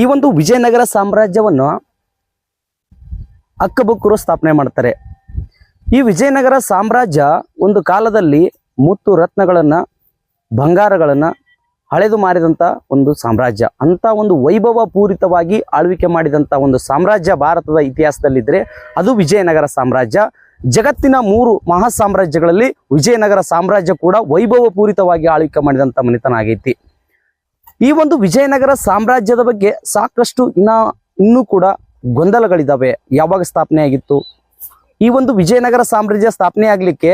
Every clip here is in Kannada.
ಈ ಒಂದು ವಿಜಯನಗರ ಸಾಮ್ರಾಜ್ಯವನ್ನು ಅಕ್ಕಬುಕ್ಕರು ಸ್ಥಾಪನೆ ಮಾಡ್ತಾರೆ. ಈ ವಿಜಯನಗರ ಸಾಮ್ರಾಜ್ಯ ಒಂದು ಕಾಲದಲ್ಲಿ ಮುತ್ತು ರತ್ನಗಳನ್ನು, ಬಂಗಾರಗಳನ್ನು ಹಳೆದು ಮಾರಿದಂಥ ಒಂದು ಸಾಮ್ರಾಜ್ಯ. ಅಂತ ಒಂದು ವೈಭವ ಪೂರಿತವಾಗಿ ಆಳ್ವಿಕೆ ಮಾಡಿದಂಥ ಒಂದು ಸಾಮ್ರಾಜ್ಯ ಭಾರತದ ಇತಿಹಾಸದಲ್ಲಿದ್ದರೆ ಅದು ವಿಜಯನಗರ ಸಾಮ್ರಾಜ್ಯ. ಜಗತ್ತಿನ ಮೂರು ಮಹಾ ಸಾಮ್ರಾಜ್ಯಗಳಲ್ಲಿ ವಿಜಯನಗರ ಸಾಮ್ರಾಜ್ಯ ಕೂಡ ವೈಭವ ಪೂರಿತವಾಗಿ ಆಳ್ವಿಕೆ ಮಾಡಿದಂಥ ಮನೆತನ ಆಗೈತಿ. ಈ ಒಂದು ವಿಜಯನಗರ ಸಾಮ್ರಾಜ್ಯದ ಬಗ್ಗೆ ಸಾಕಷ್ಟು ಇನ್ನ ಇನ್ನೂ ಕೂಡ ಗೊಂದಲಗಳಿದಾವೆ. ಯಾವಾಗ ಸ್ಥಾಪನೆ ಆಗಿತ್ತು? ಈ ಒಂದು ವಿಜಯನಗರ ಸಾಮ್ರಾಜ್ಯ ಸ್ಥಾಪನೆ ಆಗಲಿಕ್ಕೆ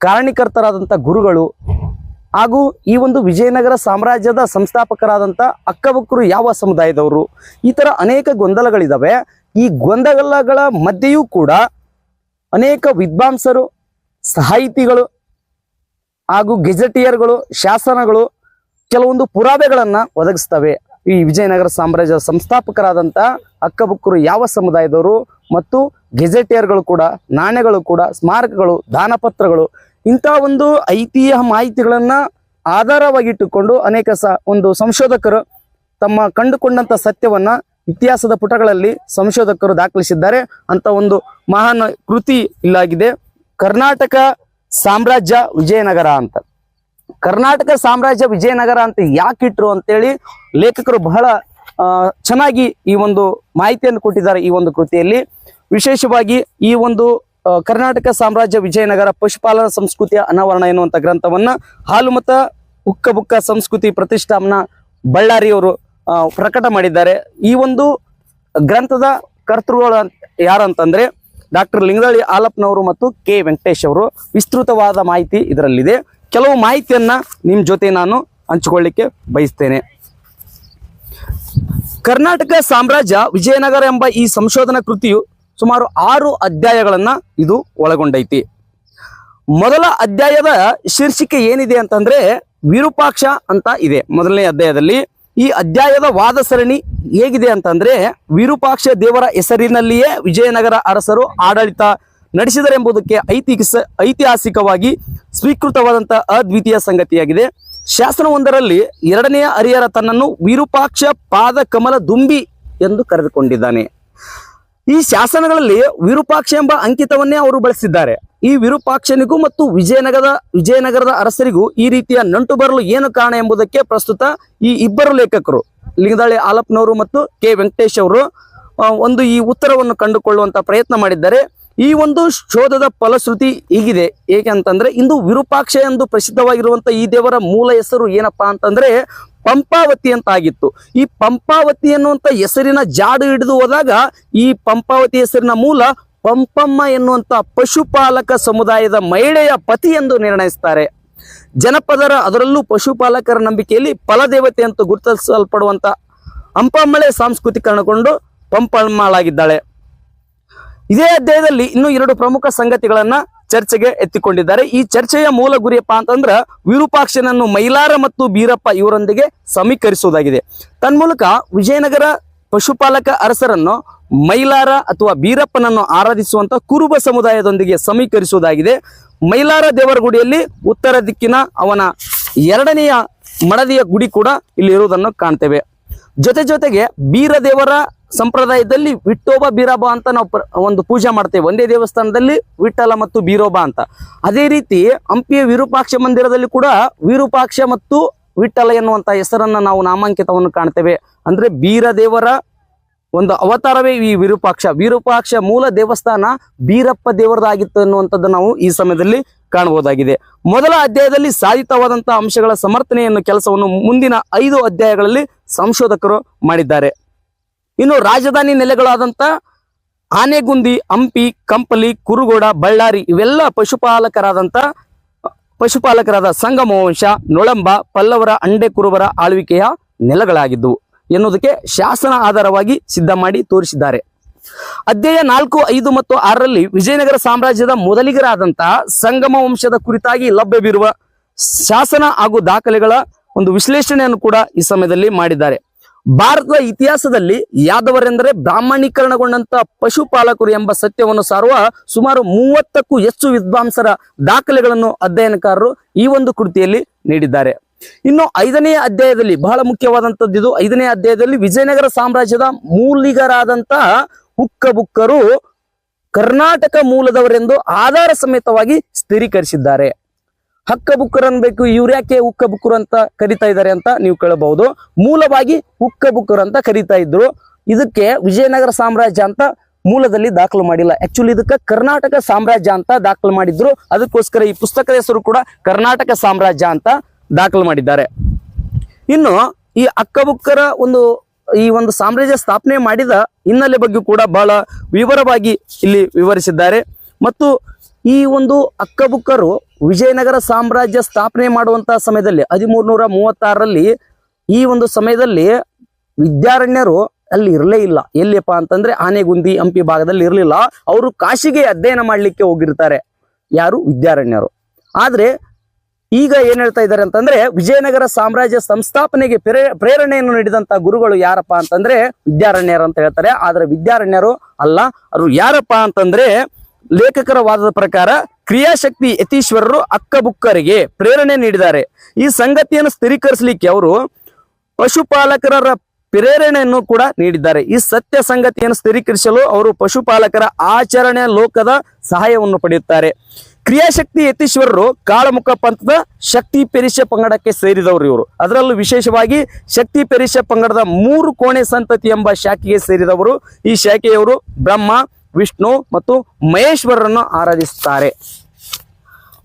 ಕಾರಣೀಕರ್ತರಾದಂಥ ಗುರುಗಳು ಹಾಗೂ ಈ ಒಂದು ವಿಜಯನಗರ ಸಾಮ್ರಾಜ್ಯದ ಸಂಸ್ಥಾಪಕರಾದಂಥ ಅಕ್ಕಬಕ್ಕರು ಯಾವ ಸಮುದಾಯದವರು? ಈ ಥರ ಅನೇಕ ಗೊಂದಲಗಳಿದಾವೆ. ಈ ಗೊಂದಲಗಳ ಮಧ್ಯೆಯೂ ಕೂಡ ಅನೇಕ ವಿದ್ವಾಂಸರು, ಸಾಹಿತಿಗಳು ಹಾಗೂ ಗೆಜೆಟಿಯರ್ಗಳು, ಶಾಸನಗಳು ಕೆಲವೊಂದು ಪುರಾವೆಗಳನ್ನ ಒದಗಿಸ್ತವೆ. ಈ ವಿಜಯನಗರ ಸಾಮ್ರಾಜ್ಯದ ಸಂಸ್ಥಾಪಕರಾದಂತ ಅಕ್ಕಬುಕ್ಕರು ಯಾವ ಸಮುದಾಯದವರು ಮತ್ತು ಗೆಜೆಟಿಯರ್ಗಳು ಕೂಡ, ನಾಣ್ಯಗಳು ಕೂಡ, ಸ್ಮಾರಕಗಳು, ದಾನಪತ್ರಗಳು, ಇಂಥ ಒಂದು ಐತಿಹ್ಯ ಮಾಹಿತಿಗಳನ್ನ ಆಧಾರವಾಗಿಟ್ಟುಕೊಂಡು ಅನೇಕ ಸ ಒಂದು ಸಂಶೋಧಕರು ತಮ್ಮ ಕಂಡುಕೊಂಡಂತ ಸತ್ಯವನ್ನ ಇತಿಹಾಸದ ಪುಟಗಳಲ್ಲಿ ಸಂಶೋಧಕರು ದಾಖಲಿಸಿದ್ದಾರೆ. ಅಂತ ಒಂದು ಮಹಾನ್ ಕೃತಿ ಇಲ್ಲಾಗಿದೆ. ಕರ್ನಾಟಕ ಸಾಮ್ರಾಜ್ಯ ವಿಜಯನಗರ ಅಂತ. ಕರ್ನಾಟಕ ಸಾಮ್ರಾಜ್ಯ ವಿಜಯನಗರ ಅಂತ ಯಾಕೆ ಇಟ್ರು ಅಂತೇಳಿ ಲೇಖಕರು ಬಹಳ ಚೆನ್ನಾಗಿ ಈ ಒಂದು ಮಾಹಿತಿಯನ್ನು ಕೊಟ್ಟಿದ್ದಾರೆ ಈ ಒಂದು ಕೃತಿಯಲ್ಲಿ. ವಿಶೇಷವಾಗಿ ಈ ಒಂದು ಕರ್ನಾಟಕ ಸಾಮ್ರಾಜ್ಯ ವಿಜಯನಗರ ಪಶುಪಾಲನಾ ಸಂಸ್ಕೃತಿಯ ಅನಾವರಣ ಎನ್ನುವಂಥ ಗ್ರಂಥವನ್ನ ಹಾಲುಮತ ಉಕ್ಕ ಉಕ್ಕಬುಕ್ಕ ಸಂಸ್ಕೃತಿ ಪ್ರತಿಷ್ಠಾಪನ ಬಳ್ಳಾರಿಯವರು ಪ್ರಕಟ ಮಾಡಿದ್ದಾರೆ. ಈ ಒಂದು ಗ್ರಂಥದ ಕರ್ತೃಗಳು ಅಂತ- ಯಾರು ಅಂತಂದ್ರೆ ಡಾಕ್ಟರ್ ಲಿಂಗದಳ್ಳಿ ಆಲಪ್ನವರು ಮತ್ತು ಕೆ ವೆಂಕಟೇಶ್ ಅವರು. ವಿಸ್ತೃತವಾದ ಮಾಹಿತಿ ಇದರಲ್ಲಿದೆ. ಕೆಲವು ಮಾಹಿತಿಯನ್ನು ನಿಮ್ಮ ಜೊತೆ ನಾನು ಹಂಚಿಕೊಳ್ಳಿಕ್ಕೆ ಬಯಸ್ತೇನೆ. ಕರ್ನಾಟಕ ಸಾಮ್ರಾಜ್ಯ ವಿಜಯನಗರ ಎಂಬ ಈ ಸಂಶೋಧನಾ ಕೃತಿಯು ಸುಮಾರು ಆರು ಅಧ್ಯಾಯಗಳನ್ನು ಇದು ಒಳಗೊಂಡೈತಿ. ಮೊದಲ ಅಧ್ಯಾಯದ ಶೀರ್ಷಿಕೆ ಏನಿದೆ ಅಂತಂದರೆ ವಿರೂಪಾಕ್ಷ ಅಂತ ಇದೆ. ಮೊದಲನೇ ಅಧ್ಯಾಯದಲ್ಲಿ ಈ ಅಧ್ಯಾಯದ ವಾದ ಸರಣಿ ಹೇಗಿದೆ ಅಂತಂದ್ರೆ ವಿರೂಪಾಕ್ಷ ದೇವರ ಹೆಸರಿನಲ್ಲಿಯೇ ವಿಜಯನಗರ ಅರಸರು ಆಡಳಿತ ನಡೆಸಿದರೆಂಬುದಕ್ಕೆ ಐತಿಹಾಸ ಐತಿಹಾಸಿಕವಾಗಿ ಸ್ವೀಕೃತವಾದಂತಹ ಅದ್ವಿತೀಯ ಸಂಗತಿಯಾಗಿದೆ. ಶಾಸನವೊಂದರಲ್ಲಿ ಎರಡನೆಯ ಹರಿಹರ ತನ್ನನ್ನು ವಿರೂಪಾಕ್ಷ ಪಾದ ಕಮಲ ದುಂಬಿ ಎಂದು ಕರೆದುಕೊಂಡಿದ್ದಾನೆ. ಈ ಶಾಸನಗಳಲ್ಲಿ ವಿರೂಪಾಕ್ಷ ಎಂಬ ಅಂಕಿತವನ್ನೇ ಅವರು ಬಳಸಿದ್ದಾರೆ. ಈ ವಿರೂಪಾಕ್ಷನಿಗೂ ಮತ್ತು ವಿಜಯನಗರದ ವಿಜಯನಗರದ ಅರಸರಿಗೂ ಈ ರೀತಿಯ ನಂಟು ಬರಲು ಏನು ಕಾರಣ ಎಂಬುದಕ್ಕೆ ಪ್ರಸ್ತುತ ಈ ಇಬ್ಬರು ಲೇಖಕರು, ಲಿಂಗದಾಳಿ ಆಲಪ್ನವರು ಮತ್ತು ಕೆ ವೆಂಕಟೇಶ್ ಅವರು ಒಂದು ಈ ಉತ್ತರವನ್ನು ಕಂಡುಕೊಳ್ಳುವಂತ ಪ್ರಯತ್ನ ಮಾಡಿದ್ದಾರೆ. ಈ ಒಂದು ಶೋಧದ ಫಲಶ್ರುತಿ ಹೀಗಿದೆ. ಹೇಗೆ ಅಂತಂದ್ರೆ ಇಂದು ವಿರೂಪಾಕ್ಷ ಎಂದು ಪ್ರಸಿದ್ಧವಾಗಿರುವಂತ ಈ ದೇವರ ಮೂಲ ಹೆಸರು ಏನಪ್ಪಾ ಅಂತಂದ್ರೆ ಪಂಪಾವತಿ ಅಂತ ಆಗಿತ್ತು ಈ ಪಂಪಾವತಿ ಎನ್ನುವಂತ ಹೆಸರಿನ ಜಾಡು ಹಿಡಿದು ಹೋದಾಗ ಈ ಪಂಪಾವತಿ ಹೆಸರಿನ ಮೂಲ ಪಂಪಮ್ಮ ಎನ್ನುವಂತ ಪಶುಪಾಲಕ ಸಮುದಾಯದ ಮಹಿಳೆಯ ಪತಿ ಎಂದು ನಿರ್ಣಯಿಸ್ತಾರೆ. ಜನಪದರ ಅದರಲ್ಲೂ ಪಶುಪಾಲಕರ ನಂಬಿಕೆಯಲ್ಲಿ ಫಲದೇವತೆ ಅಂತ ಗುರುತಿಸಲ್ಪಡುವಂತ ಅಂಪಮ್ಮಳೆ ಸಾಂಸ್ಕೃತಿಕರಣಗೊಂಡು ಪಂಪಮ್ಮಳಾಗಿದ್ದಾಳೆ. ಇದೇ ಅಧ್ಯಾಯದಲ್ಲಿ ಇನ್ನೂ ಎರಡು ಪ್ರಮುಖ ಸಂಗತಿಗಳನ್ನ ಚರ್ಚೆಗೆ ಎತ್ತಿಕೊಂಡಿದ್ದಾರೆ. ಈ ಚರ್ಚೆಯ ಮೂಲ ಗುರಿಯಪ್ಪ ಅಂತಂದ್ರ ವಿರೂಪಾಕ್ಷನನ್ನು ಮೈಲಾರ ಮತ್ತು ಬೀರಪ್ಪ ಇವರೊಂದಿಗೆ ಸಮೀಕರಿಸುವುದಾಗಿದೆ. ತನ್ಮೂಲಕ ವಿಜಯನಗರ ಪಶುಪಾಲಕ ಅರಸರನ್ನು ಮೈಲಾರ ಅಥವಾ ಬೀರಪ್ಪನನ್ನು ಆರಾಧಿಸುವಂತ ಕುರುಬ ಸಮುದಾಯದೊಂದಿಗೆ ಸಮೀಕರಿಸುವುದಾಗಿದೆ. ಮೈಲಾರ ದೇವರ ಗುಡಿಯಲ್ಲಿ ಉತ್ತರ ದಿಕ್ಕಿನ ಅವನ ಎರಡನೆಯ ಮಡದಿಯ ಗುಡಿ ಕೂಡ ಇಲ್ಲಿ ಇರುವುದನ್ನು ಕಾಣ್ತೇವೆ. ಜೊತೆ ಜೊತೆಗೆ ಬೀರದೇವರ ಸಂಪ್ರದಾಯದಲ್ಲಿ ವಿಟ್ಟೋಬ ಬೀರಬ ಅಂತ ನಾವು ಒಂದು ಪೂಜೆ ಮಾಡ್ತೇವೆ. ಒಂದೇ ದೇವಸ್ಥಾನದಲ್ಲಿ ವಿಠಲ ಮತ್ತು ಬೀರೋಬ ಅಂತ. ಅದೇ ರೀತಿ ಹಂಪಿಯ ವಿರೂಪಾಕ್ಷ ಮಂದಿರದಲ್ಲಿ ಕೂಡ ವಿರೂಪಾಕ್ಷ ಮತ್ತು ವಿಠಲ ಎನ್ನುವಂತ ಹೆಸರನ್ನ ನಾವು ನಾಮಾಂಕಿತವನ್ನು ಕಾಣ್ತೇವೆ. ಅಂದ್ರೆ ಬೀರದೇವರ ಒಂದು ಅವತಾರವೇ ಈ ವಿರೂಪಾಕ್ಷ. ವಿರೂಪಾಕ್ಷ ಮೂಲ ದೇವಸ್ಥಾನ ಬೀರಪ್ಪ ದೇವರದಾಗಿತ್ತು ಅನ್ನುವಂಥದ್ದು ನಾವು ಈ ಸಮಯದಲ್ಲಿ ಕಾಣಬಹುದಾಗಿದೆ. ಮೊದಲ ಅಧ್ಯಾಯದಲ್ಲಿ ಸಾಧಿತವಾದಂತಹ ಅಂಶಗಳ ಸಮರ್ಥನೆಯನ್ನು ಕೆಲಸವನ್ನು ಮುಂದಿನ ಐದು ಅಧ್ಯಾಯಗಳಲ್ಲಿ ಸಂಶೋಧಕರು ಮಾಡಿದ್ದಾರೆ. ಇನ್ನು ರಾಜಧಾನಿ ನೆಲೆಗಳಾದಂಥ ಆನೆಗುಂದಿ, ಹಂಪಿ, ಕಂಪಲಿ, ಕುರುಗೋಡ, ಬಳ್ಳಾರಿ ಇವೆಲ್ಲ ಪಶುಪಾಲಕರಾದಂಥ, ಪಶುಪಾಲಕರಾದ ಸಂಗಮ ವಂಶ ನೊಳಂಬ, ಪಲ್ಲವರ, ಅಂಡೆ ಕುರುಬರ ಆಳ್ವಿಕೆಯ ನೆಲಗಳಾಗಿದ್ದವು ಎನ್ನುವುದಕ್ಕೆ ಶಾಸನ ಆಧಾರವಾಗಿ ಸಿದ್ಧ ಮಾಡಿ ತೋರಿಸಿದ್ದಾರೆ. ಅಧ್ಯಾಯ ನಾಲ್ಕು, ಐದು ಮತ್ತು ಆರರಲ್ಲಿ ವಿಜಯನಗರ ಸಾಮ್ರಾಜ್ಯದ ಮೊದಲಿಗರಾದಂತಹ ಸಂಗಮ ವಂಶದ ಕುರಿತಾಗಿ ಲಭ್ಯವಿರುವ ಶಾಸನ ಹಾಗೂ ದಾಖಲೆಗಳ ಒಂದು ವಿಶ್ಲೇಷಣೆಯನ್ನು ಕೂಡ ಈ ಸಮಯದಲ್ಲಿ ಮಾಡಿದ್ದಾರೆ. ಭಾರತದ ಇತಿಹಾಸದಲ್ಲಿ ಯಾದವರೆಂದರೆ ಬ್ರಾಹ್ಮಣೀಕರಣಗೊಂಡಂತ ಪಶುಪಾಲಕರು ಎಂಬ ಸತ್ಯವನ್ನು ಸಾರುವ ಸುಮಾರು ಮೂವತ್ತಕ್ಕೂ ಹೆಚ್ಚು ವಿದ್ವಾಂಸರ ದಾಖಲೆಗಳನ್ನು ಅಧ್ಯಯನಕಾರರು ಈ ಒಂದು ಕೃತಿಯಲ್ಲಿ ನೀಡಿದ್ದಾರೆ. ಇನ್ನು ಐದನೇ ಅಧ್ಯಾಯದಲ್ಲಿ ಬಹಳ ಮುಖ್ಯವಾದಂತದ್ದು ಇದು. ಐದನೇ ಅಧ್ಯಾಯದಲ್ಲಿ ವಿಜಯನಗರ ಸಾಮ್ರಾಜ್ಯದ ಮೂಲಿಗರಾದಂತಹ ಹುಕ್ಕಬುಕ್ಕರು ಕರ್ನಾಟಕ ಮೂಲದವರೆಂದು ಆಧಾರ ಸಮೇತವಾಗಿ ಸ್ಥಿರೀಕರಿಸಿದ್ದಾರೆ. ಹಕ್ಕ ಬುಕ್ಕರ್ ಅನ್ಬೇಕು ಇವ್ರು ಯಾಕೆ ಹುಕ್ಕಬುಕ್ಕರು ಅಂತ ಕರಿತಾ ಇದ್ದಾರೆ ಅಂತ ನೀವು ಕೇಳಬಹುದು. ಮೂಲವಾಗಿ ಹುಕ್ಕಬುಕ್ಕರು ಅಂತ ಕರಿತಾ ಇದ್ರು. ಇದಕ್ಕೆ ವಿಜಯನಗರ ಸಾಮ್ರಾಜ್ಯ ಅಂತ ಮೂಲದಲ್ಲಿ ದಾಖಲು ಮಾಡಿಲ್ಲ. ಆಕ್ಚುಲಿ ಇದಕ್ಕೆ ಕರ್ನಾಟಕ ಸಾಮ್ರಾಜ್ಯ ಅಂತ ದಾಖಲು ಮಾಡಿದ್ರು. ಅದಕ್ಕೋಸ್ಕರ ಈ ಪುಸ್ತಕದ ಹೆಸರು ಕೂಡ ಕರ್ನಾಟಕ ಸಾಮ್ರಾಜ್ಯ ಅಂತ ದಾಖಲು ಮಾಡಿದ್ದಾರೆ. ಇನ್ನು ಈ ಅಕ್ಕಬುಕ್ಕರ ಒಂದು ಈ ಒಂದು ಸಾಮ್ರಾಜ್ಯ ಸ್ಥಾಪನೆ ಮಾಡಿದ ಹಿನ್ನೆಲೆ ಬಗ್ಗೆ ಕೂಡ ಬಹಳ ವಿವರವಾಗಿ ಇಲ್ಲಿ ವಿವರಿಸಿದ್ದಾರೆ. ಮತ್ತು ಈ ಒಂದು ಅಕ್ಕಬುಕ್ಕರು ವಿಜಯನಗರ ಸಾಮ್ರಾಜ್ಯ ಸ್ಥಾಪನೆ ಮಾಡುವಂತಹ ಸಮಯದಲ್ಲಿ, ಹದಿಮೂರ್ನೂರ ಮೂವತ್ತಾರರಲ್ಲಿ ಈ ಒಂದು ಸಮಯದಲ್ಲಿ ವಿದ್ಯಾರಣ್ಯರು ಅಲ್ಲಿ ಇರಲೇ ಇಲ್ಲ. ಎಲ್ಲಿಯಪ್ಪ ಅಂತಂದ್ರೆ ಆನೆಗುಂದಿ ಹಂಪಿ ಭಾಗದಲ್ಲಿ ಇರಲಿಲ್ಲ. ಅವರು ಕಾಶಿಗೆ ಅಧ್ಯಯನ ಮಾಡಲಿಕ್ಕೆ ಹೋಗಿರ್ತಾರೆ. ಯಾರು? ವಿದ್ಯಾರಣ್ಯರು. ಆದ್ರೆ ಈಗ ಏನ್ ಹೇಳ್ತಾ ಇದ್ದಾರೆ ಅಂತಂದ್ರೆ ವಿಜಯನಗರ ಸಾಮ್ರಾಜ್ಯ ಸಂಸ್ಥಾಪನೆಗೆ ಪ್ರೇ ಪ್ರೇರಣೆಯನ್ನು ನೀಡಿದಂತ ಗುರುಗಳು ಯಾರಪ್ಪ ಅಂತಂದ್ರೆ ವಿದ್ಯಾರಣ್ಯರು ಅಂತ ಹೇಳ್ತಾರೆ. ಆದ್ರೆ ವಿದ್ಯಾರಣ್ಯರು ಅಲ್ಲ ಅವರು ಯಾರಪ್ಪ ಅಂತಂದ್ರೆ ಲೇಖಕರ ವಾದದ ಪ್ರಕಾರ ಕ್ರಿಯಾಶಕ್ತಿ ಯತೀಶ್ವರರು ಅಕ್ಕಬುಕ್ಕರಿಗೆ ಪ್ರೇರಣೆ ನೀಡಿದ್ದಾರೆ. ಈ ಸಂಗತಿಯನ್ನು ಸ್ಥಿರೀಕರಿಸಲಿಕ್ಕೆ ಅವರು ಪಶುಪಾಲಕರ ಪ್ರೇರಣೆಯನ್ನು ಕೂಡ ನೀಡಿದ್ದಾರೆ. ಈ ಸತ್ಯ ಸಂಗತಿಯನ್ನು ಸ್ಥಿರೀಕರಿಸಲು ಅವರು ಪಶುಪಾಲಕರ ಆಚರಣೆ ಲೋಕದ ಸಹಾಯವನ್ನು ಪಡೆಯುತ್ತಾರೆ. ಕ್ರಿಯಾಶಕ್ತಿ ಯತೀಶ್ವರರು ಕಾಳಮುಖ ಪಂಥದ ಶಕ್ತಿ ಪೆರಿಷೆ ಪಂಗಡಕ್ಕೆ ಸೇರಿದವರು ಇವರು. ಅದರಲ್ಲೂ ವಿಶೇಷವಾಗಿ ಶಕ್ತಿ ಪೆರಿಷೆ ಪಂಗಡದ ಮೂರು ಕೋಣೆ ಸಂತತಿ ಎಂಬ ಶಾಖೆಗೆ ಸೇರಿದವರು. ಈ ಶಾಖೆಯವರು ಬ್ರಹ್ಮ, ವಿಷ್ಣು ಮತ್ತು ಮಹೇಶ್ವರರನ್ನು ಆರಾಧಿಸುತ್ತಾರೆ.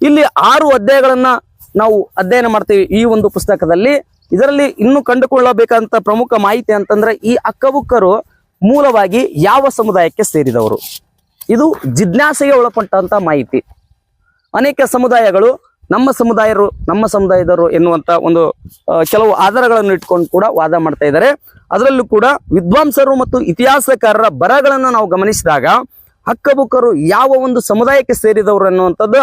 ಇಲ್ಲಿ ಆರು ಅಧ್ಯಾಯಗಳನ್ನ ನಾವು ಅಧ್ಯಯನ ಮಾಡ್ತೀವಿ ಈ ಒಂದು ಪುಸ್ತಕದಲ್ಲಿ. ಇದರಲ್ಲಿ ಇನ್ನು ಕಂಡುಕೊಳ್ಳಬೇಕಂತ ಪ್ರಮುಖ ಮಾಹಿತಿ ಅಂತಂದ್ರೆ ಈ ಅಕ್ಕಬುಕ್ಕರು ಮೂಲವಾಗಿ ಯಾವ ಸಮುದಾಯಕ್ಕೆ ಸೇರಿದವರು. ಇದು ಜಿಜ್ಞಾಸೆಗೆ ಒಳಪಟ್ಟಂತ ಮಾಹಿತಿ. ಅನೇಕ ಸಮುದಾಯಗಳು ನಮ್ಮ ಸಮುದಾಯರು, ನಮ್ಮ ಸಮುದಾಯದವರು ಎನ್ನುವಂತ ಒಂದು ಕೆಲವು ಆಧಾರಗಳನ್ನು ಇಟ್ಕೊಂಡು ಕೂಡ ವಾದ ಮಾಡ್ತಾ ಇದ್ದಾರೆ. ಅದರಲ್ಲೂ ಕೂಡ ವಿದ್ವಾಂಸರು ಮತ್ತು ಇತಿಹಾಸಕಾರರ ಬರಗಳನ್ನು ನಾವು ಗಮನಿಸಿದಾಗ ಹಕ್ಕಬುಕ್ಕರು ಯಾವ ಒಂದು ಸಮುದಾಯಕ್ಕೆ ಸೇರಿದವರು ಅನ್ನುವಂಥದ್ದು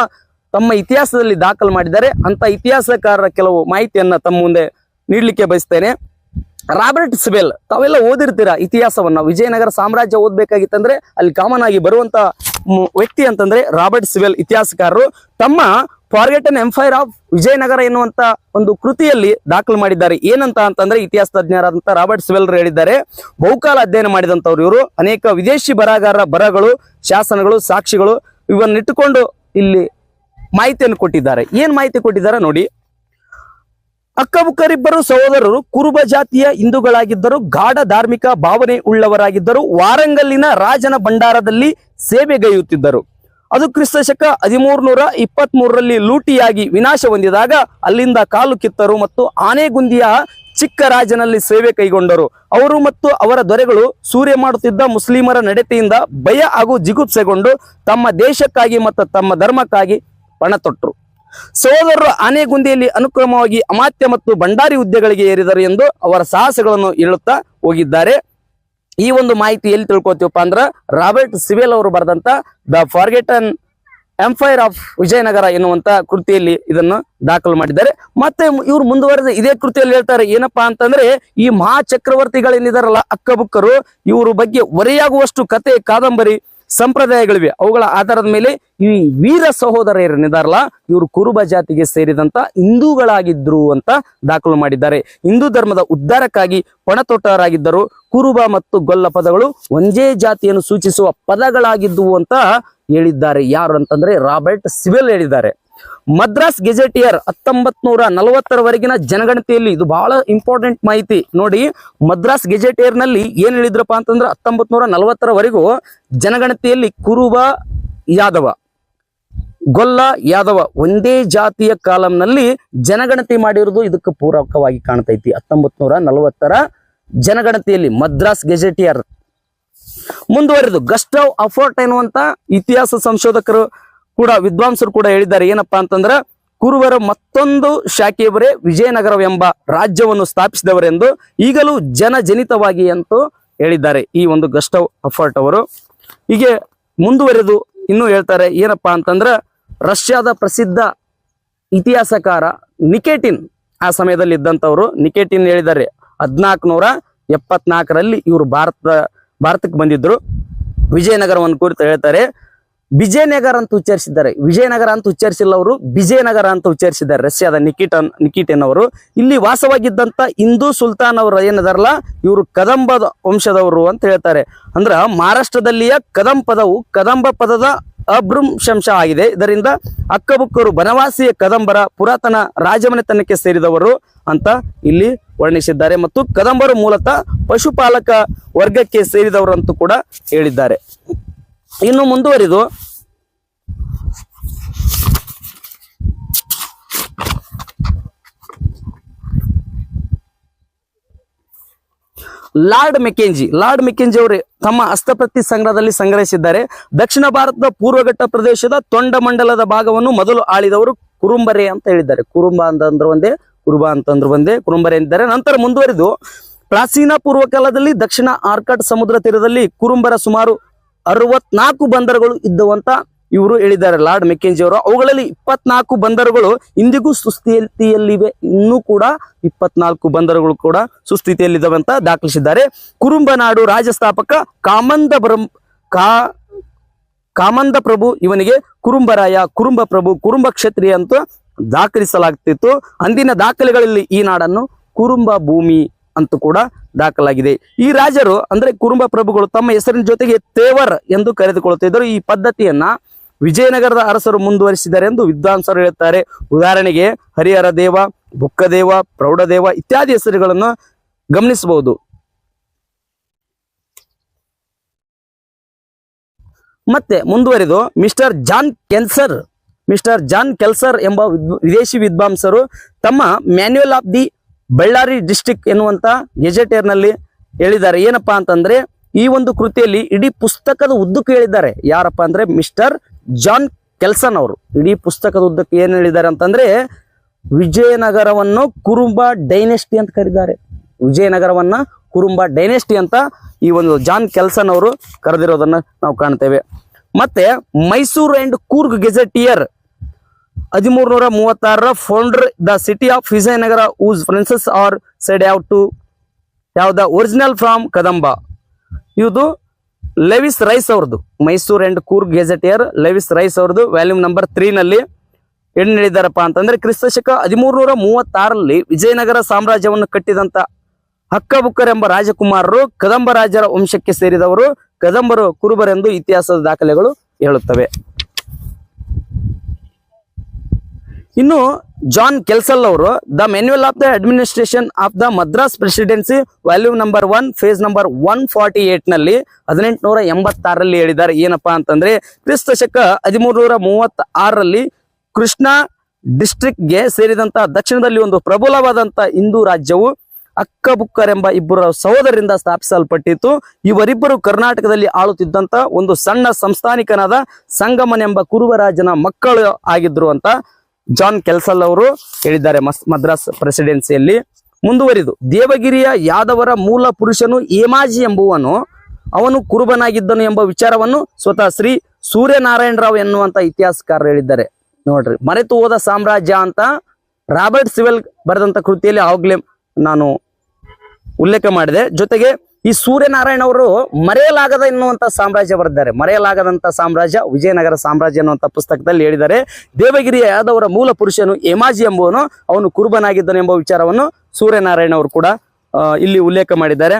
ತಮ್ಮ ಇತಿಹಾಸದಲ್ಲಿ ದಾಖಲು ಮಾಡಿದ್ದಾರೆ. ಅಂತ ಇತಿಹಾಸಕಾರರ ಕೆಲವು ಮಾಹಿತಿಯನ್ನ ತಮ್ಮ ಮುಂದೆ ನೀಡಲಿಕ್ಕೆ ಬಯಸ್ತೇನೆ. ರಾಬರ್ಟ್ ಸಿಬೆಲ್ ತಾವೆಲ್ಲ ಓದಿರ್ತೀರಾ ಇತಿಹಾಸವನ್ನ? ವಿಜಯನಗರ ಸಾಮ್ರಾಜ್ಯ ಓದ್ಬೇಕಾಗಿತ್ತಂದ್ರೆ ಅಲ್ಲಿ ಕಾಮನ್ ಆಗಿ ಬರುವಂತ ವ್ಯಕ್ತಿ ಅಂತಂದ್ರೆ ರಾಬರ್ಟ್ ಸಿವೆಲ್ ಇತಿಹಾಸಕಾರರು. ತಮ್ಮ ಫಾರ್ಗೆಟನ್ ಎಂಫೈರ್ ಆಫ್ ವಿಜಯನಗರ ಎನ್ನುವಂತ ಒಂದು ಕೃತಿಯಲ್ಲಿ ದಾಖಲು ಮಾಡಿದ್ದಾರೆ. ಏನಂತ ಅಂತಂದ್ರೆ ಇತಿಹಾಸ ತಜ್ಞರಾದಂತ ರಾಬರ್ಟ್ ಸಿವೆಲ್ರು ಹೇಳಿದ್ದಾರೆ. ಬಹುಕಾಲ ಅಧ್ಯಯನ ಮಾಡಿದಂಥವ್ರು ಇವರು. ಅನೇಕ ವಿದೇಶಿ ಬರಹಗಾರರ ಬರಗಳು ಶಾಸನಗಳು, ಸಾಕ್ಷಿಗಳು ಇವನ್ನಿಟ್ಟುಕೊಂಡು ಇಲ್ಲಿ ಮಾಹಿತಿಯನ್ನು ಕೊಟ್ಟಿದ್ದಾರೆ. ಏನ್ ಮಾಹಿತಿ ಕೊಟ್ಟಿದ್ದಾರೆ ನೋಡಿ. ಅಕ್ಕಬುಕ್ಕರಿಬ್ಬರು ಸಹೋದರರು ಕುರುಬ ಜಾತಿಯ ಹಿಂದೂಗಳಾಗಿದ್ದರು, ಗಾಢ ಧಾರ್ಮಿಕ ಭಾವನೆ ಉಳ್ಳವರಾಗಿದ್ದರು, ವಾರಂಗಲ್ಲಿನ ರಾಜನ ಭಂಡಾರದಲ್ಲಿ ಸೇವೆಗೈಯುತ್ತಿದ್ದರು. ಅದು ಕ್ರಿಸ್ತ ಶಕ ಹದಿಮೂರ್ನೂರ ಇಪ್ಪತ್ಮೂರರಲ್ಲಿ ಲೂಟಿಯಾಗಿ ವಿನಾಶ ಹೊಂದಿದಾಗ ಅಲ್ಲಿಂದ ಕಾಲು ಕಿತ್ತರು ಮತ್ತು ಆನೆಗುಂದಿಯ ಚಿಕ್ಕ ರಾಜನಲ್ಲಿ ಸೇವೆ ಕೈಗೊಂಡರು. ಅವರು ಮತ್ತು ಅವರ ದೊರೆಗಳು ಸೂರ್ಯ ಮಾಡುತ್ತಿದ್ದ ಮುಸ್ಲಿಮರ ನಡತೆಯಿಂದ ಭಯ ಹಾಗೂ ಜಿಗುಪ್ಸೆಗೊಂಡು ತಮ್ಮ ದೇಶಕ್ಕಾಗಿ ಮತ್ತು ತಮ್ಮ ಧರ್ಮಕ್ಕಾಗಿ ಪಣ ತೊಟ್ಟರು ಸಹೋದರರು ಆನೆಗುಂದಿಯಲ್ಲಿ ಅನುಕ್ರಮವಾಗಿ ಅಮಾತ್ಯ ಮತ್ತು ಭಂಡಾರಿ ಹುದ್ದೆಗಳಿಗೆ ಏರಿದರು ಎಂದು ಅವರ ಸಾಹಸಗಳನ್ನು ಹೇಳುತ್ತಾ ಹೋಗಿದ್ದಾರೆ. ಈ ಒಂದು ಮಾಹಿತಿ ಎಲ್ಲಿ ತಿಳ್ಕೊತೀವಪ್ಪ ಅಂದ್ರ ರಾಬರ್ಟ್ ಸಿವೆಲ್ ಅವರು ಬರೆದಂತ the forgotten empire of Vijayanagara ಎನ್ನುವಂತ ಕೃತಿಯಲ್ಲಿ ಇದನ್ನು ದಾಖಲು ಮಾಡಿದ್ದಾರೆ. ಮತ್ತೆ ಇವ್ರು ಮುಂದುವರೆದ ಇದೇ ಕೃತಿಯಲ್ಲಿ ಹೇಳ್ತಾರೆ, ಏನಪ್ಪಾ ಅಂತಂದ್ರೆ ಈ ಮಹಾ ಚಕ್ರವರ್ತಿಗಳೇನಿದಾರಲ್ಲ ಅಕ್ಕಬುಕ್ಕರು, ಇವರ ಬಗ್ಗೆ ವರೆಯಾಗುವಷ್ಟು ಕತೆ ಕಾದಂಬರಿ ಸಂಪ್ರದಾಯಗಳಿವೆ. ಅವುಗಳ ಆಧಾರದ ಮೇಲೆ ಈ ವೀರ ಸಹೋದರರೇನಿದಾರಲ್ಲ ಇವರು ಕುರುಬ ಜಾತಿಗೆ ಸೇರಿದಂತ ಹಿಂದೂಗಳಾಗಿದ್ರು ಅಂತ ದಾಖಲು ಮಾಡಿದ್ದಾರೆ. ಹಿಂದೂ ಧರ್ಮದ ಉದ್ಧಾರಕ್ಕಾಗಿ ಪಣತೊಟ್ಟರಾಗಿದ್ದರು ಕುರುಬ ಮತ್ತು ಗೊಲ್ಲ ಪದಗಳು ಒಂದೇ ಜಾತಿಯನ್ನು ಸೂಚಿಸುವ ಪದಗಳಾಗಿದ್ದುವು ಅಂತ ಹೇಳಿದ್ದಾರೆ. ಯಾರು ಅಂತಂದ್ರೆ ರಾಬರ್ಟ್ ಸಿವಿಲ್ ಹೇಳಿದ್ದಾರೆ. ಮದ್ರಾಸ್ ಗೆಜೆಟಿಯರ್ ಹತ್ತೊಂಬತ್ ನೂರ ನಲವತ್ತರವರೆಗಿನ ಜನಗಣತಿಯಲ್ಲಿ ಇದು ಬಹಳ ಇಂಪಾರ್ಟೆಂಟ್ ಮಾಹಿತಿ. ನೋಡಿ, ಮದ್ರಾಸ್ ಗೆಜೆಟಿಯರ್ನಲ್ಲಿ ಏನ್ ಹೇಳಿದ್ರಪ್ಪ ಅಂತಂದ್ರೆ ಹತ್ತೊಂಬತ್ ನೂರ ನಲವತ್ತರವರೆಗೂ ಜನಗಣತಿಯಲ್ಲಿ ಕುರುಬ ಯಾದವ, ಗೊಲ್ಲ ಯಾದವ ಒಂದೇ ಜಾತಿಯ ಕಾಲಂನಲ್ಲಿ ಜನಗಣತಿ ಮಾಡಿರುವುದು ಇದಕ್ಕೆ ಪೂರಕವಾಗಿ ಕಾಣ್ತೈತಿ. ಹತ್ತೊಂಬತ್ ನೂರ ನಲವತ್ತರ ಜನಗಣತಿಯಲ್ಲಿ ಮದ್ರಾಸ್ ಗೆಜೆಟಿಯರ್ ಮುಂದುವರೆದು ಗಸ್ಟವ್ ಅಫೋರ್ಟ್ ಎನ್ನುವಂತ ಇತಿಹಾಸ ಸಂಶೋಧಕರು ಕೂಡ ವಿದ್ವಾಂಸರು ಕೂಡ ಹೇಳಿದ್ದಾರೆ, ಏನಪ್ಪಾ ಅಂತಂದ್ರ ಕುರುವರ ಮತ್ತೊಂದು ಶಾಖೆಯವರೇ ವಿಜಯನಗರವೆಂಬ ರಾಜ್ಯವನ್ನು ಸ್ಥಾಪಿಸಿದವರೆಂದು ಈಗಲೂ ಜನಜನಿತವಾಗಿ ಅಂತೂ ಹೇಳಿದ್ದಾರೆ ಈ ಒಂದು ಗಸ್ಟವ್ ಅಫರ್ಟ್ ಅವರು. ಹೀಗೆ ಮುಂದುವರೆದು ಇನ್ನೂ ಹೇಳ್ತಾರೆ, ಏನಪ್ಪಾ ಅಂತಂದ್ರ ರಷ್ಯಾದ ಪ್ರಸಿದ್ಧ ಇತಿಹಾಸಕಾರ ನಿಕೇಟಿನ್, ಆ ಸಮಯದಲ್ಲಿ ಇದ್ದಂಥವ್ರು ನಿಕೇಟಿನ್ ಹೇಳಿದ್ದಾರೆ ಹದಿನಾಲ್ಕು ನೂರ ಎಪ್ಪತ್ನಾಲ್ಕರಲ್ಲಿ ಇವರು ಭಾರತ ಭಾರತಕ್ಕೆ ಬಂದಿದ್ರು. ವಿಜಯನಗರವನ್ನು ಕುರಿತು ಹೇಳ್ತಾರೆ ವಿಜಯನಗರ ಅಂತ ಉಚ್ಚರಿಸಿದ್ದಾರೆ. ವಿಜಯನಗರ ಅಂತ ಉಚ್ಚರಿಸಿಲ್ಲ ಅವರು ವಿಜಯನಗರ ಅಂತ ಉಚ್ಚರಿಸಿದ್ದಾರೆ. ರಷ್ಯಾದ ನಿಕಿಟನ್ ನಿಕಿಟನ್ ಅವರು ಇಲ್ಲಿ ವಾಸವಾಗಿದ್ದಂತ ಹಿಂದೂ ಸುಲ್ತಾನ್ ಅವರು ಏನಿದಾರಲ್ಲ, ಇವರು ಕದಂಬ ವಂಶದವರು ಅಂತ ಹೇಳ್ತಾರೆ. ಅಂದ್ರ ಮಹಾರಾಷ್ಟ್ರದಲ್ಲಿಯ ಕದಂ ಪದವು, ಕದಂಬ ಪದದ ಅಭ್ರಂಶಂಶ ಆಗಿದೆ. ಇದರಿಂದ ಅಕ್ಕಬುಕ್ಕರು ಬನವಾಸಿಯ ಕದಂಬರ ಪುರಾತನ ರಾಜಮನೆತನಕ್ಕೆ ಸೇರಿದವರು ಅಂತ ಇಲ್ಲಿ ವರ್ಣಿಸಿದ್ದಾರೆ. ಮತ್ತು ಕದಂಬರು ಮೂಲತಃ ಪಶುಪಾಲಕ ವರ್ಗಕ್ಕೆ ಸೇರಿದವರು ಅಂತೂ ಕೂಡ ಹೇಳಿದ್ದಾರೆ. ಇನ್ನು ಮುಂದುವರಿದು. ಲಾರ್ಡ್ ಮೆಕೆಂಜಿ ಲಾರ್ಡ್ ಮೆಕೆಂಜಿ ಅವರು ತಮ್ಮ ಹಸ್ತಪ್ರತಿ ಸಂಗ್ರಹದಲ್ಲಿ ಸಂಗ್ರಹಿಸಿದ್ದಾರೆ. ದಕ್ಷಿಣ ಭಾರತದ ಪೂರ್ವಘಟ್ಟ ಪ್ರದೇಶದ ತೊಂಡ ಮಂಡಲದ ಭಾಗವನ್ನು ಮೊದಲು ಆಳಿದವರು ಕುರುಂಬರೆ ಅಂತ ಹೇಳಿದ್ದಾರೆ. ಕುರುಂಬ ಅಂತಂದ್ರೆ ಒಂದೇ, ಕುರುಬ ಅಂತಂದ್ರೆ ಒಂದೇ, ಕುರುಂಬರೆ ಎಂದಿದ್ದಾರೆ. ನಂತರ ಮುಂದುವರಿದು, ಪ್ರಾಚೀನ ಪೂರ್ವಕಾಲದಲ್ಲಿ ದಕ್ಷಿಣ ಆರ್ಕಟ್ ಸಮುದ್ರ ತೀರದಲ್ಲಿ ಕುರುಂಬರ ಸುಮಾರು ಅರವತ್ನಾಲ್ಕು ಬಂದರುಗಳು ಇದ್ದವಂತ ಇವರು ಹೇಳಿದ್ದಾರೆ. ಲಾರ್ಡ್ ಮೆಕೆಂಜಿ ಅವರು ಅವುಗಳಲ್ಲಿ ಇಪ್ಪತ್ನಾಲ್ಕು ಬಂದರುಗಳು ಇಂದಿಗೂ ಸುಸ್ಥಿತಿಯಲ್ಲಿವೆ. ಇನ್ನೂ ಕೂಡ ಇಪ್ಪತ್ನಾಲ್ಕು ಬಂದರುಗಳು ಕೂಡ ಸುಸ್ಥಿತಿಯಲ್ಲಿದ್ದಾವೆ ಅಂತ ದಾಖಲಿಸಿದ್ದಾರೆ. ಕುರುಂಬನಾಡು ರಾಜಸ್ಥಾಪಕ ಕಾಮಂದ ಬ್ರಹ್ಮ ಕಾ ಕಾಮಂದ ಪ್ರಭು ಇವನಿಗೆ ಕುರುಂಬರಾಯ ಕುರುಂಬ ಪ್ರಭು ಕುರುಂಬ ಕ್ಷತ್ರಿಯ ಅಂತ ದಾಖಲಿಸಲಾಗ್ತಿತ್ತು. ಅಂದಿನ ದಾಖಲೆಗಳಲ್ಲಿ ಈ ನಾಡನ್ನು ಕುರುಂಬ ಭೂಮಿ ಅಂತ ಕೂಡ ದಾಖಲಾಗಿದೆ. ಈ ರಾಜರು ಅಂದ್ರೆ ಕುರುಂಬ ಪ್ರಭುಗಳು ತಮ್ಮ ಹೆಸರಿನ ಜೊತೆಗೆ ತೇವರ್ ಎಂದು ಕರೆದುಕೊಳ್ಳುತ್ತಿದ್ದರು. ಈ ಪದ್ಧತಿಯನ್ನ ವಿಜಯನಗರದ ಅರಸರು ಮುಂದುವರಿಸಿದ್ದಾರೆ ಎಂದು ವಿದ್ವಾಂಸರು ಹೇಳುತ್ತಾರೆ. ಉದಾಹರಣೆಗೆ ಹರಿಹರ ದೇವ ಬುಕ್ಕದೇವ ಪ್ರೌಢದೇವ ಇತ್ಯಾದಿ ಹೆಸರುಗಳನ್ನು ಗಮನಿಸಬಹುದು. ಮತ್ತೆ ಮುಂದುವರಿದು mister John Kelsall, mister John Kelsall ಎಂಬ ವಿದೇಶಿ ವಿದ್ವಾಂಸರು ತಮ್ಮ manual of the Bellary district ಎನ್ನುವಂತ ಗೆಜೆಟಿಯರ್ನಲ್ಲಿ ಹೇಳಿದ್ದಾರೆ. ಏನಪ್ಪಾ ಅಂತಂದ್ರೆ, ಈ ಒಂದು ಕೃತಿಯಲ್ಲಿ ಇಡೀ ಪುಸ್ತಕದ ಉದ್ದಕ್ಕೆ ಹೇಳಿದ್ದಾರೆ. ಯಾರಪ್ಪ ಅಂದ್ರೆ ಮಿಸ್ಟರ್ ಜಾನ್ ಕೆಲ್ಸನ್ ಅವರು. ಇಡೀ ಪುಸ್ತಕದ ಉದ್ದಕ್ಕೆ ಏನ್ ಹೇಳಿದ್ದಾರೆ ಅಂತಂದ್ರೆ, ವಿಜಯನಗರವನ್ನು ಕುರುಂಬ ಡೈನೆಸ್ಟಿ ಅಂತ ಕರೀತಾರೆ ವಿಜಯನಗರವನ್ನ ಕುರುಂಬ ಡೈನೆಸ್ಟಿ ಅಂತ ಈ ಒಂದು ಜಾನ್ ಕೆಲ್ಸನ್ ಅವರು ಕರೆದಿರೋದನ್ನ ನಾವು ಕಾಣ್ತೇವೆ. ಮತ್ತೆ ಮೈಸೂರು ಅಂಡ್ ಕೂರ್ಗ್ ಗೆಜೆಟಿಯರ್ ಹದಿಮೂರು ನೂರ ಮೂವತ್ತಾರರ founder the city of Vijayanagara whose ಫ್ರೆನ್ಸಸ್ are said ಯಾವ ಟು ಯಾವ್ದ ಒರಿಜಿನಲ್ ಫ್ರಾಮ್ ಕದಂಬ ಇದು ಲೆವಿಸ್ ರೈಸ್ ಅವ್ರದ್ದು Mysore and Coorg gazetteer Lewis Rice ಅವ್ರದ್ದು ವ್ಯಾಲ್ಯೂಮ್ ನಂಬರ್ ತ್ರೀ ನಲ್ಲಿ ಏನ್ ಹೇಳಿದಾರಪ್ಪ ಅಂತಂದ್ರೆ ಕ್ರಿಸ್ತ ಶಕ ಹದಿಮೂರು ನೂರ ಮೂವತ್ತಾರಲ್ಲಿ ವಿಜಯನಗರ ಸಾಮ್ರಾಜ್ಯವನ್ನು ಕಟ್ಟಿದಂತ ಹಕ್ಕಬುಕ್ಕರ್ ಎಂಬ ರಾಜಕುಮಾರರು ಕದಂಬ ರಾಜರ ವಂಶಕ್ಕೆ ಸೇರಿದವರು. ಕದಂಬರು ಕುರುಬರೆಂದು ಇತಿಹಾಸದ ದಾಖಲೆಗಳು ಹೇಳುತ್ತವೆ. ಇನ್ನು ಜಾನ್ ಕೆಲ್ಸಲ್ ಅವರು, the manual of the administration of the Madras presidency, volume number one, phase number one forty ಏಟ್ನಲ್ಲಿ ಹದಿನೆಂಟುನೂರ ಎಂಬತ್ತಾರರಲ್ಲಿ ಹೇಳಿದ್ದಾರೆ. ಏನಪ್ಪಾ ಅಂತಂದ್ರೆ, ಕ್ರಿಸ್ತ ಶಕ ಮೂವತ್ತ ಆರರಲ್ಲಿ ಕೃಷ್ಣ ಡಿಸ್ಟ್ರಿಕ್ಟ್ಗೆ ಸೇರಿದಂತಹ ದಕ್ಷಿಣದಲ್ಲಿ ಒಂದು ಪ್ರಬಲವಾದಂತ ಹಿಂದೂ ರಾಜ್ಯವು ಅಕ್ಕಬುಕ್ಕರ್ ಎಂಬ ಇಬ್ಬರ ಸಹೋದರರಿಂದ ಸ್ಥಾಪಿಸಲ್ಪಟ್ಟಿತ್ತು. ಇವರಿಬ್ಬರು ಕರ್ನಾಟಕದಲ್ಲಿ ಆಳುತ್ತಿದ್ದಂತ ಒಂದು ಸಣ್ಣ ಸಂಸ್ಥಾನಿಕನಾದ ಸಂಗಮನ್ ಎಂಬ ಕುರುಬರಾಜನ ಮಕ್ಕಳು ಆಗಿದ್ರು ಅಂತ ಜಾನ್ ಕೆಲ್ಸಲ್ ಅವರು ಹೇಳಿದ್ದಾರೆ ಮದ್ರಾಸ್ ಪ್ರೆಸಿಡೆನ್ಸಿಯಲ್ಲಿ. ಮುಂದುವರಿದು, ದೇವಗಿರಿಯ ಯಾದವರ ಮೂಲ ಪುರುಷನು ಹೇಮಾಜಿ ಎಂಬುವನು, ಅವನು ಕುರುಬನಾಗಿದ್ದನು ಎಂಬ ವಿಚಾರವನ್ನು ಸ್ವತಃ ಶ್ರೀ ಸೂರ್ಯನಾರಾಯಣರಾವ್ ಎನ್ನುವಂತ ಇತಿಹಾಸಕಾರರು ಹೇಳಿದ್ದಾರೆ. ನೋಡ್ರಿ, ಮರೆತು ಹೋದ ಸಾಮ್ರಾಜ್ಯ ಅಂತ ರಾಬರ್ಟ್ ಸಿವೆಲ್ ಬರೆದಂತ ಕೃತಿಯಲ್ಲಿ ಆವಾಗ್ಲೇ ನಾನು ಉಲ್ಲೇಖ ಮಾಡಿದೆ. ಜೊತೆಗೆ ಈ ಸೂರ್ಯನಾರಾಯಣ ಅವರು ಮರೆಯಲಾಗದ ಎನ್ನುವಂತ ಸಾಮ್ರಾಜ್ಯ ಬರೆದಿದ್ದಾರೆ. ಮರೆಯಲಾಗದಂತ ಸಾಮ್ರಾಜ್ಯ, ವಿಜಯನಗರ ಸಾಮ್ರಾಜ್ಯ ಅನ್ನುವಂತ ಪುಸ್ತಕದಲ್ಲಿ ಹೇಳಿದ್ದಾರೆ. ದೇವಗಿರಿ ಯಾದವರ ಮೂಲ ಪುರುಷನು ಹೇಮಾಜಿ ಎಂಬುವನು, ಅವನು ಕುರುಬನಾಗಿದ್ದನು ಎಂಬ ವಿಚಾರವನ್ನು ಸೂರ್ಯನಾರಾಯಣ ಅವರು ಕೂಡ ಇಲ್ಲಿ ಉಲ್ಲೇಖ ಮಾಡಿದ್ದಾರೆ.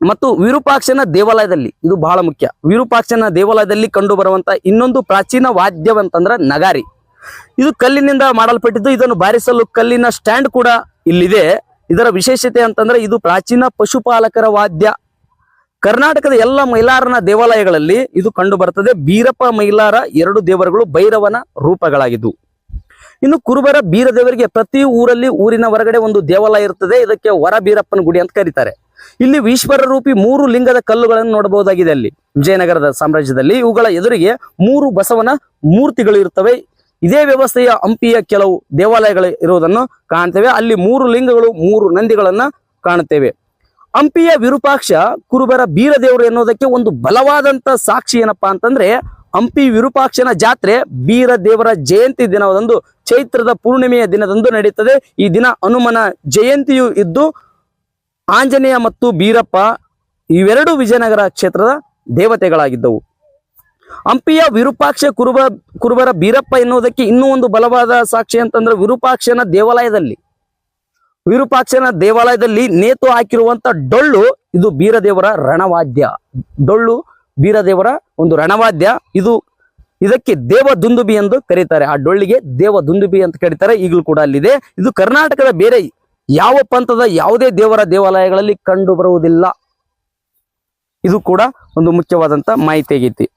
ಮತ್ತು ವಿರೂಪಾಕ್ಷನ ದೇವಾಲಯದಲ್ಲಿ, ಇದು ಬಹಳ ಮುಖ್ಯ, ವಿರೂಪಾಕ್ಷನ ದೇವಾಲಯದಲ್ಲಿ ಕಂಡು ಬರುವಂತ ಇನ್ನೊಂದು ಪ್ರಾಚೀನ ವಾದ್ಯವಂತಂದ್ರೆ ನಗಾರಿ. ಇದು ಕಲ್ಲಿನಿಂದ ಮಾಡಲ್ಪಟ್ಟಿದ್ದು, ಇದನ್ನು ಬಾರಿಸಲು ಕಲ್ಲಿನ ಸ್ಟ್ಯಾಂಡ್ ಕೂಡ ಇಲ್ಲಿದೆ. ಇದರ ವಿಶೇಷತೆ ಅಂತಂದ್ರೆ ಇದು ಪ್ರಾಚೀನ ಪಶುಪಾಲಕರ ವಾದ್ಯ. ಕರ್ನಾಟಕದ ಎಲ್ಲ ಮೈಲಾರನ ದೇವಾಲಯಗಳಲ್ಲಿ ಇದು ಕಂಡು ಬರ್ತದೆ. ಬೀರಪ್ಪ ಮೈಲಾರ ಎರಡು ದೇವರುಗಳು ಭೈರವನ ರೂಪಗಳಾಗಿದ್ದು. ಇನ್ನು ಕುರುಬರ ಬೀರದೇವರಿಗೆ ಪ್ರತಿ ಊರಲ್ಲಿ ಊರಿನ ಹೊರಗಡೆ ಒಂದು ದೇವಾಲಯ ಇರ್ತದೆ. ಇದಕ್ಕೆ ವರ ಬೀರಪ್ಪನ ಗುಡಿ ಅಂತ ಕರೀತಾರೆ. ಇಲ್ಲಿ ಈಶ್ವರ ರೂಪಿ ಮೂರು ಲಿಂಗದ ಕಲ್ಲುಗಳನ್ನು ನೋಡಬಹುದಾಗಿದೆ ಅಲ್ಲಿ. ವಿಜಯನಗರದ ಸಾಮ್ರಾಜ್ಯದಲ್ಲಿ ಇವುಗಳ ಎದುರಿಗೆ ಮೂರು ಬಸವನ ಮೂರ್ತಿಗಳು ಇರ್ತವೆ. ಇದೇ ವ್ಯವಸ್ಥೆಯ ಹಂಪಿಯ ಕೆಲವು ದೇವಾಲಯಗಳು ಇರುವುದನ್ನು ಕಾಣ್ತೇವೆ. ಅಲ್ಲಿ ಮೂರು ಲಿಂಗಗಳು, ಮೂರು ನಂದಿಗಳನ್ನ ಕಾಣುತ್ತೇವೆ. ಹಂಪಿಯ ವಿರೂಪಾಕ್ಷ ಕುರುಬರ ಬೀರದೇವರು ಎನ್ನುವುದಕ್ಕೆ ಒಂದು ಬಲವಾದಂತ ಸಾಕ್ಷಿ ಏನಪ್ಪಾ ಅಂತಂದ್ರೆ, ಹಂಪಿ ವಿರೂಪಾಕ್ಷನ ಜಾತ್ರೆ ಬೀರದೇವರ ಜಯಂತಿ ದಿನದಂದು, ಚೈತ್ರದ ಪೂರ್ಣಿಮೆಯ ದಿನದಂದು ನಡೆಯುತ್ತದೆ ಈ ದಿನ ಹನುಮನ ಜಯಂತಿಯು ಇದ್ದು, ಆಂಜನೇಯ ಮತ್ತು ಬೀರಪ್ಪ ಇವೆರಡು ವಿಜಯನಗರ ಕ್ಷೇತ್ರದ ದೇವತೆಗಳಾಗಿದ್ದವು. ಹಂಪಿಯ ವಿರೂಪಾಕ್ಷ ಕುರುಬ, ಕುರುಬರ ಬೀರಪ್ಪ ಎನ್ನುವುದಕ್ಕೆ ಇನ್ನೂ ಒಂದು ಬಲವಾದ ಸಾಕ್ಷಿ ಅಂತಂದ್ರೆ ವಿರೂಪಾಕ್ಷನ ದೇವಾಲಯದಲ್ಲಿ. ವಿರೂಪಾಕ್ಷನ ದೇವಾಲಯದಲ್ಲಿ ನೇತು ಹಾಕಿರುವಂತ ಡೊಳ್ಳು, ಇದು ಬೀರದೇವರ ರಣವಾದ್ಯ. ಡೊಳ್ಳು, ಬೀರದೇವರ ಒಂದು ರಣವಾದ್ಯ. ಇದು ಇದಕ್ಕೆ ದೇವ ದುಂದುಬಿ ಎಂದು ಕರೀತಾರೆ. ಆ ಡೊಳ್ಳಿಗೆ ದೇವ ದುಂದುಬಿ ಅಂತ ಕರೀತಾರೆ. ಈಗಲೂ ಕೂಡ ಅಲ್ಲಿದೆ. ಇದು ಕರ್ನಾಟಕದ ಬೇರೆ ಯಾವ ಪಂಥದ ಯಾವುದೇ ದೇವರ ದೇವಾಲಯಗಳಲ್ಲಿ ಕಂಡು ಬರುವುದಿಲ್ಲ. ಇದು ಕೂಡ ಒಂದು ಮುಖ್ಯವಾದಂತ ಮಾಹಿತಿ ಆಗೈತಿ.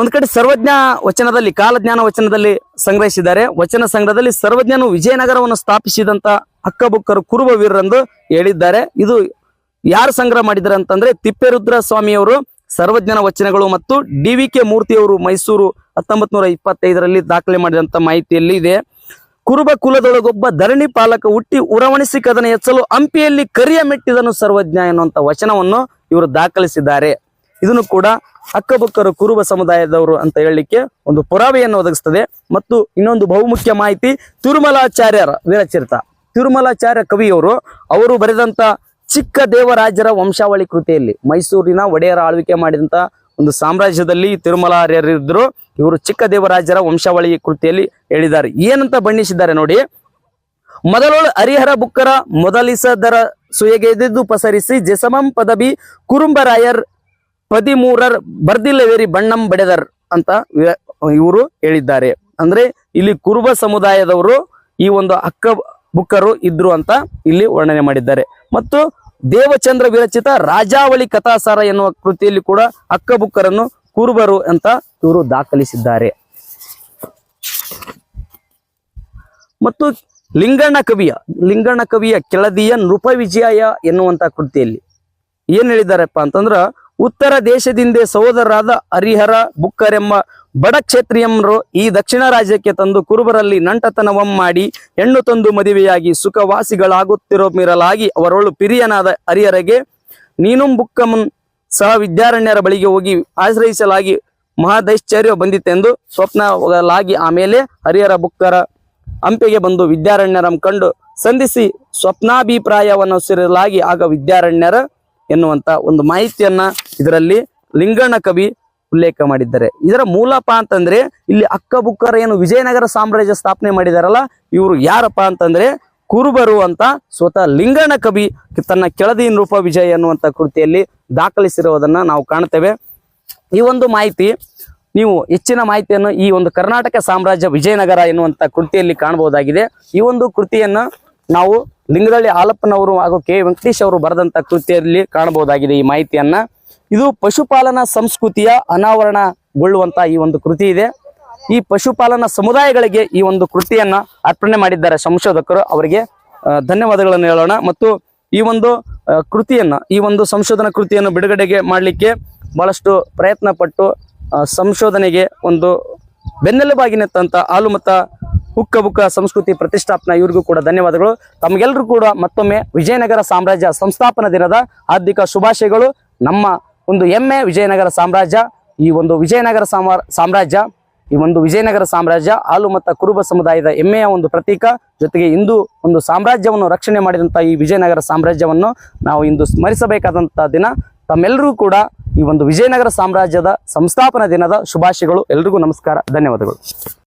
ಒಂದ್ ಕಡೆ ಸರ್ವಜ್ಞ ವಚನದಲ್ಲಿ, ಕಾಲಜ್ಞಾನ ವಚನದಲ್ಲಿ ಸಂಗ್ರಹಿಸಿದ್ದಾರೆ. ವಚನ ಸಂಗ್ರಹದಲ್ಲಿ ಸರ್ವಜ್ಞನು ವಿಜಯನಗರವನ್ನು ಸ್ಥಾಪಿಸಿದಂತ ಅಕ್ಕಬುಕ್ಕರು ಕುರುಬ ವೀರರೆಂದು ಹೇಳಿದ್ದಾರೆ. ಇದು ಯಾರು ಸಂಗ್ರಹ ಮಾಡಿದ್ದಾರೆ ಅಂತಂದ್ರೆ ತಿಪ್ಪೇರುದ್ರ ಸ್ವಾಮಿಯವರು ಸರ್ವಜ್ಞನ ವಚನಗಳು ಮತ್ತು ಡಿ ವಿ ಕೆ ಮೂರ್ತಿಯವರು ಮೈಸೂರು ಹತ್ತೊಂಬತ್ ನೂರ ಇಪ್ಪತ್ತೈದರಲ್ಲಿ ದಾಖಲೆ ಮಾಡಿದಂತ ಮಾಹಿತಿಯಲ್ಲಿ ಇದೆ. ಕುರುಬ ಕುಲದೊಳಗೊಬ್ಬ ಧರಣಿ ಪಾಲಕ ಹುಟ್ಟಿ ಉರವಣಿಸಿ ಕದನ ಹೆಚ್ಚಲು ಹಂಪಿಯಲ್ಲಿ ಕರಿಯ ಮೆಟ್ಟಿದನು ಸರ್ವಜ್ಞ ಎನ್ನುವಂತ ವಚನವನ್ನು ಇವರು ದಾಖಲಿಸಿದ್ದಾರೆ. ಇದನ್ನು ಕೂಡ ಅಕ್ಕಬುಕ್ಕರು ಕುರುಬ ಸಮುದಾಯದವರು ಅಂತ ಹೇಳಲಿಕ್ಕೆ ಒಂದು ಪುರಾವೆಯನ್ನು ಒದಗಿಸ್ತದೆ. ಮತ್ತು ಇನ್ನೊಂದು ಬಹುಮುಖ್ಯ ಮಾಹಿತಿ, ತಿರುಮಲಾಚಾರ್ಯರ ವೀರಚರಿತ ತಿರುಮಲಾಚಾರ್ಯ ಕವಿಯವರು, ಅವರು ಬರೆದಂತ ಚಿಕ್ಕ ದೇವರಾಜರ ವಂಶಾವಳಿ ಕೃತಿಯಲ್ಲಿ, ಮೈಸೂರಿನ ಒಡೆಯರ ಆಳ್ವಿಕೆ ಮಾಡಿದಂತ ಒಂದು ಸಾಮ್ರಾಜ್ಯದಲ್ಲಿ ತಿರುಮಲಾರ್ಯರಿದ್ರು ಇವರು ಚಿಕ್ಕ ದೇವರಾಜರ ವಂಶಾವಳಿ ಕೃತಿಯಲ್ಲಿ ಹೇಳಿದ್ದಾರೆ. ಏನಂತ ಬಣ್ಣಿಸಿದ್ದಾರೆ ನೋಡಿ. ಮೊದಲೊಳು ಹರಿಹರ ಬುಕ್ಕರ ಮೊದಲಿಸದರ ಸುಯಗೆದಿದ್ದು ಪಸರಿಸಿ ಜೆಸಮಂ ಪದವಿ ಕುರುಂಬರಾಯರ್ ಪದಿಮೂರರ್ ಬರ್ದಿಲ್ಲವೇರಿ ಬಣ್ಣಂ ಬಡೆದರ್ ಅಂತ ಇವರು ಹೇಳಿದ್ದಾರೆ. ಅಂದ್ರೆ ಇಲ್ಲಿ ಕುರುಬ ಸಮುದಾಯದವರು ಈ ಒಂದು ಅಕ್ಕ ಬುಕ್ಕರು ಇದ್ರು ಅಂತ ಇಲ್ಲಿ ವರ್ಣನೆ ಮಾಡಿದ್ದಾರೆ. ಮತ್ತು ದೇವಚಂದ್ರ ವಿರಚಿತ ರಾಜಾವಳಿ ಕಥಾಸಾರ ಎನ್ನುವ ಕೃತಿಯಲ್ಲಿ ಕೂಡ ಅಕ್ಕ ಬುಕ್ಕರನ್ನು ಕುರುಬರು ಅಂತ ಇವರು ದಾಖಲಿಸಿದ್ದಾರೆ. ಮತ್ತು ಲಿಂಗಣ್ಣ ಕವಿಯ ಲಿಂಗಣ್ಣ ಕವಿಯ ಕೆಳದಿಯ ನೃಪ ವಿಜಯ ಎನ್ನುವಂತ ಕೃತಿಯಲ್ಲಿ ಏನ್ ಹೇಳಿದಾರಪ್ಪ ಅಂತಂದ್ರ ಉತ್ತರ ದೇಶದಿಂದ ಸಹೋದರರಾದ ಹರಿಹರ ಬುಕ್ಕರೆಂಬ ಬಡ ಕ್ಷೇತ್ರಿಯಂರು ಈ ದಕ್ಷಿಣ ರಾಜ್ಯಕ್ಕೆ ತಂದು ಕುರುಬರಲ್ಲಿ ನಂಟತನವಂ ಮಾಡಿ ಹೆಣ್ಣು ತಂದು ಮದುವೆಯಾಗಿ ಸುಖವಾಸಿಗಳಾಗುತ್ತಿರೋ ಮಿರಲಾಗಿ ಅವರೊಳು ಪಿರಿಯನಾದ ಹರಿಹರಗೆ, ನೀನು ಬುಕ್ಕಮನ್ ಸಹ ವಿದ್ಯಾರಣ್ಯರ ಬಳಿಗೆ ಹೋಗಿ ಆಶ್ರಯಿಸಲಾಗಿ ಮಹಾದೈಶ್ಚರ್ಯ ಬಂದಿತ್ತೆಂದು ಸ್ವಪ್ನಲಾಗಿ ಆಮೇಲೆ ಹರಿಹರ ಬುಕ್ಕರ ಹಂಪೆಗೆ ಬಂದು ವಿದ್ಯಾರಣ್ಯರಂ ಕಂಡು ಸಂಧಿಸಿ ಸ್ವಪ್ನಾಭಿಪ್ರಾಯವನ್ನು ಸಿರಲಾಗಿ ಆಗ ವಿದ್ಯಾರಣ್ಯರ ಎನ್ನುವಂತ ಒಂದು ಮಾಹಿತಿಯನ್ನ ಇದರಲ್ಲಿ ಲಿಂಗಣ್ಣ ಕವಿ ಉಲ್ಲೇಖ ಮಾಡಿದ್ದಾರೆ. ಇದರ ಮೂಲಪ ಅಂತಂದ್ರೆ ಇಲ್ಲಿ ಅಕ್ಕ ಬುಕ್ಕರ ಏನು ವಿಜಯನಗರ ಸಾಮ್ರಾಜ್ಯ ಸ್ಥಾಪನೆ ಮಾಡಿದಾರಲ್ಲ, ಇವರು ಯಾರಪ್ಪ ಅಂತಂದ್ರೆ ಕುರುಬರು ಅಂತ ಸ್ವತಃ ಲಿಂಗಣ್ಣ ಕವಿ ತನ್ನ ಕೆಳದಿ ನೃಪ ವಿಜಯ ಎನ್ನುವಂತ ಕೃತಿಯಲ್ಲಿ ದಾಖಲಿಸಿರುವುದನ್ನ ನಾವು ಕಾಣ್ತೇವೆ. ಈ ಒಂದು ಮಾಹಿತಿ, ನೀವು ಹೆಚ್ಚಿನ ಮಾಹಿತಿಯನ್ನು ಈ ಒಂದು ಕರ್ನಾಟಕ ಸಾಮ್ರಾಜ್ಯ ವಿಜಯನಗರ ಎನ್ನುವಂತ ಕೃತಿಯಲ್ಲಿ ಕಾಣಬಹುದಾಗಿದೆ. ಈ ಒಂದು ಕೃತಿಯನ್ನ ನಾವು ಲಿಂಗದಳ್ಳಿ ಹಾಲಪ್ಪನವರು ಹಾಗೂ ಕೆ. ವೆಂಕಟೇಶ್ ಅವರು ಬರೆದಂತ ಕೃತಿಯಲ್ಲಿ ಕಾಣಬಹುದಾಗಿದೆ ಈ ಮಾಹಿತಿಯನ್ನ. ಇದು ಪಶುಪಾಲನಾ ಸಂಸ್ಕೃತಿಯ ಅನಾವರಣಗೊಳ್ಳುವಂತ ಈ ಒಂದು ಕೃತಿ ಇದೆ. ಈ ಪಶುಪಾಲನಾ ಸಮುದಾಯಗಳಿಗೆ ಈ ಒಂದು ಕೃತಿಯನ್ನ ಅರ್ಪಣೆ ಮಾಡಿದ್ದಾರೆ ಸಂಶೋಧಕರು. ಅವರಿಗೆ ಧನ್ಯವಾದಗಳನ್ನು ಹೇಳೋಣ. ಮತ್ತು ಈ ಒಂದು ಕೃತಿಯನ್ನ, ಈ ಒಂದು ಸಂಶೋಧನಾ ಕೃತಿಯನ್ನು ಬಿಡುಗಡೆಗೆ ಮಾಡಲಿಕ್ಕೆ ಬಹಳಷ್ಟು ಪ್ರಯತ್ನ ಪಟ್ಟು ಸಂಶೋಧನೆಗೆ ಒಂದು ಬೆನ್ನೆಲುಬಾಗಿ ಹಾಲು ಹಾಲುಮತ ಹುಕ್ಕ ಬುಕ್ಕ ಸಂಸ್ಕೃತಿ ಪ್ರತಿಷ್ಠಾಪನಾ, ಇವ್ರಿಗೂ ಕೂಡ ಧನ್ಯವಾದಗಳು. ತಮಗೆಲ್ಲರೂ ಕೂಡ ಮತ್ತೊಮ್ಮೆ ವಿಜಯನಗರ ಸಾಮ್ರಾಜ್ಯ ಸಂಸ್ಥಾಪನಾ ದಿನದ ಹಾರ್ದಿಕ ಶುಭಾಶಯಗಳು. ನಮ್ಮ ಒಂದು ಹೆಮ್ಮೆ ವಿಜಯನಗರ ಸಾಮ್ರಾಜ್ಯ, ಈ ಒಂದು ವಿಜಯನಗರ ಸಾಮ್ರಾ ಸಾಮ್ರಾಜ್ಯ, ಈ ಒಂದು ವಿಜಯನಗರ ಸಾಮ್ರಾಜ್ಯ, ಹಾಲು ಮತ್ತು ಕುರುಬ ಸಮುದಾಯದ ಹೆಮ್ಮೆಯ ಒಂದು ಪ್ರತೀಕ. ಜೊತೆಗೆ ಇಂದು ಒಂದು ಸಾಮ್ರಾಜ್ಯವನ್ನು ರಕ್ಷಣೆ ಮಾಡಿದಂಥ ಈ ವಿಜಯನಗರ ಸಾಮ್ರಾಜ್ಯವನ್ನು ನಾವು ಇಂದು ಸ್ಮರಿಸಬೇಕಾದಂಥ ದಿನ. ತಮ್ಮೆಲ್ಲರೂ ಕೂಡ ಈ ಒಂದು ವಿಜಯನಗರ ಸಾಮ್ರಾಜ್ಯದ ಸಂಸ್ಥಾಪನಾ ದಿನದ ಶುಭಾಶಯಗಳು. ಎಲ್ರಿಗೂ ನಮಸ್ಕಾರ. ಧನ್ಯವಾದಗಳು.